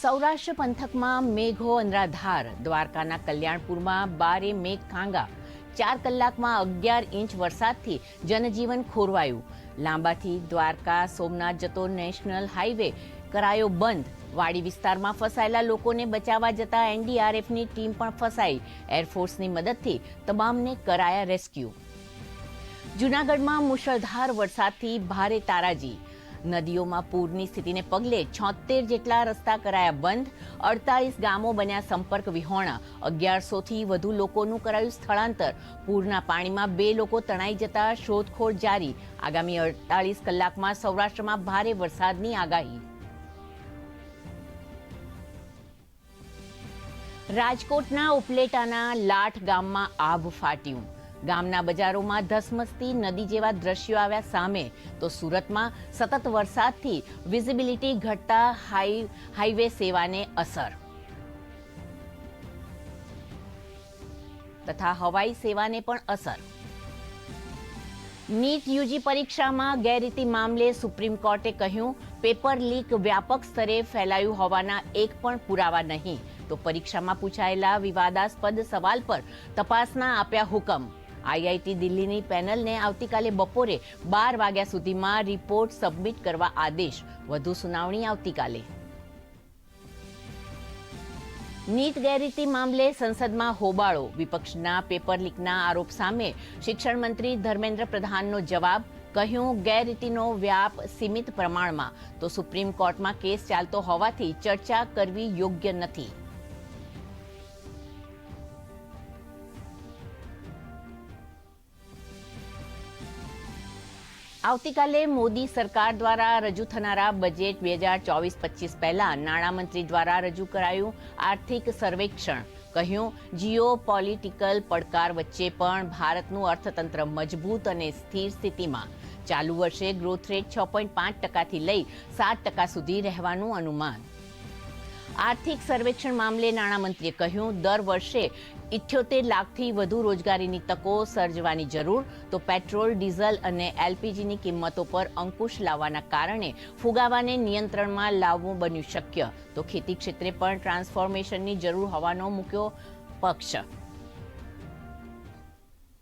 સૌરાષ્ટ્ર પંથકમાં મેઘો અનરાધાર દ્વારકાના કલ્યાણપુરમાં બારે મેઘ ખાંગા. ચાર કલાકમાં અગિયાર ઇંચ વરસાદથી જનજીવન ખોરવાયું. લાંબાથી દ્વારકા, સોમનાથ જતો નેશનલ હાઈવે કરાયો બંધ. વાડી વિસ્તારમાં ફસાયેલા લોકોને બચાવવા જતા એનડીઆરએફની ટીમ પણ ફસાઈ. એરફોર્સની મદદથી તમામને કરાયા રેસ્ક્યુ. જૂનાગઢમાં મુશળધાર વરસાદથી ભારે તારાજી. નદીઓમાં પૂરની સ્થિતિને પગલે છોતેર જેટલા રસ્તા કરાયા બંધ. અડતાલીસ ગામો બન્યા સંપર્ક વિહોણા. અગિયારસોથી વધુ લોકોનું કરાયું સ્થળાંતર. પૂરના પાણીમાં બે લોકો તણાઈ જતા શોધખોળ જારી. આગામી અડતાલીસ કલાકમાં સૌરાષ્ટ્રમાં ભારે વરસાદની આગાહી. રાજકોટના ઉપલેટાના લાઠ ગામમાં આભ ફાટ્યું. ગામના બજારોમાં ધસમસતી નદી જેવા દ્રશ્યો આવ્યા સામે. તો સુરતમાં સતત વરસાદથી વિઝિબિલિટી ઘટતા હાઈ હાઈવે સેવાને અસર. તથા હવાઈ સેવાને પણ અસર. નીટ યુજી પરીક્ષામાં ગેરરીતિ મામલે સુપ્રીમ કોર્ટે કહ્યું, પેપર લીક વ્યાપક સ્તરે ફેલાયું હોવાના એક પણ પુરાવા નહીં. તો પરીક્ષામાં પૂછાયેલા વિવાદાસ્પદ સવાલ પર તપાસના આપ્યા હુકમ. આઈઆઈટી દિલ્હીની પેનલને આવતીકાલે બપોરે બાર વાગ્યા સુધીમાં રિપોર્ટ સબમિટ કરવા આદેશ. વધુ સુનાવણી આવતીકાલે. નીટ ગેરરીતિ મામલે સંસદમાં હોબાળો. વિપક્ષના પેપર લીકના આરોપ સામે શિક્ષણ મંત્રી ધર્મેન્દ્ર પ્રધાનનો જવાબ, કહ્યું, ગેરરીતિનો વ્યાપ સીમિત પ્રમાણમાં. તો સુપ્રીમ કોર્ટમાં કેસ ચાલતો હોવાથી ચર્ચા કરવી યોગ્ય નથી. આવતીકાલે મોદી સરકાર દ્વારા રજૂ થનારા બજેટ બે હજાર ચોવીસ પચીસ પહેલા નાણામંત્રી દ્વારા રજૂ કરાયું આર્થિક સર્વેક્ષણ. કહ્યું જીઓ પોલિટિકલ પડકાર વચ્ચે પણ ભારતનું અર્થતંત્ર મજબૂત અને સ્થિર સ્થિતિમાં. ચાલુ વર્ષે ગ્રોથ રેટ છ પોઈન્ટ પાંચ ટકાથી લઈ સાત ટકા સુધી રહેવાનું અનુમાન. આર્થિક સર્વેક્ષણ મામલે નાણામંત્રીએ કહ્યું, દર વર્ષે ઇઠ્યોતેર લાખથી વધુ રોજગારીની તકો સર્જવાની જરૂર. તો પેટ્રોલ, ડીઝલ અને એલપીજીની કિંમતો પર અંકુશ લાવવાના કારણે ફુગાવાને નિયંત્રણમાં લાવવું બન્યું શક્ય. તો ખેતી ક્ષેત્રે પણ ટ્રાન્સફોર્મેશનની જરૂર હોવાનો મૂક્યો પક્ષ.